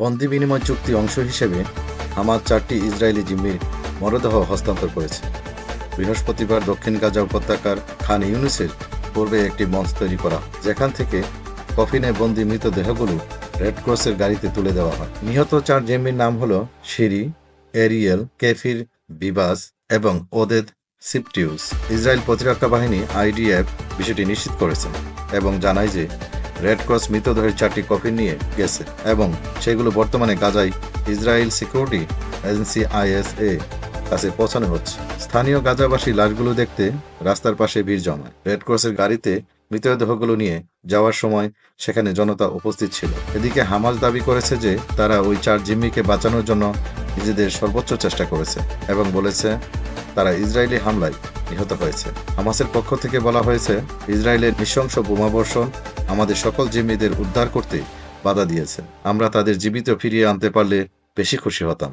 বন্দি বিনিময় চুক্তি অংশ হিসেবে হামাদ চারটি ইসরায়েলি জিম্মির মরদেহ হস্তান্তর করেছে। বৃহস্পতিবার দক্ষিণ গাজা উপত্যকার খান ইউনিসের পূর্বে একটি মঞ্চ তৈরি করা, যেখান থেকে কফিনে বন্দি মৃতদেহগুলো রেড ক্রসের গাড়িতে তুলে দেওয়া হয়। নিহত চার জিম্মির নাম হলো শিরি, এরিয়েল, কেফির, বিবাস এবং ওদেদ সিপটিউস। ইসরায়েল প্রতিরক্ষা বাহিনী আইডিএফ বিষয়টি নিশ্চিত করেছে এবং জানায় যে রেড ক্রস মৃতদেহের চারটি কফি নিয়ে গেছে এবং সেগুলো বর্তমানে গাজায় ইসরায়েল সিকিউরিটি এজেন্সি আইএসএ কাছে পৌঁছানো হচ্ছে। স্থানীয় গাজাবাসী লাশগুলো দেখতে রাস্তার পাশে ভিড় জমায়। রেড ক্রসের গাড়িতে মৃতদেহগুলো নিয়ে যাওয়ার সময় সেখানে জনতা উপস্থিত ছিল। এদিকে হামাস দাবি করেছে যে তারা ওই চার জিম্মিকে বাঁচানোর জন্য নিজেদের সর্বোচ্চ চেষ্টা করেছে এবং বলেছে তারা ইসরায়েলি হামলায় নিহত হয়েছে। হামাসের পক্ষ থেকে বলা হয়েছে, ইসরায়েলের নৃশংস বোমাবর্ষণ আমাদের সকল জিম্মিদের উদ্ধার করতে বাধা দিয়েছেন আমরা তাদের জীবিত ফিরিয়ে আনতে পারলে বেশি খুশি হতাম।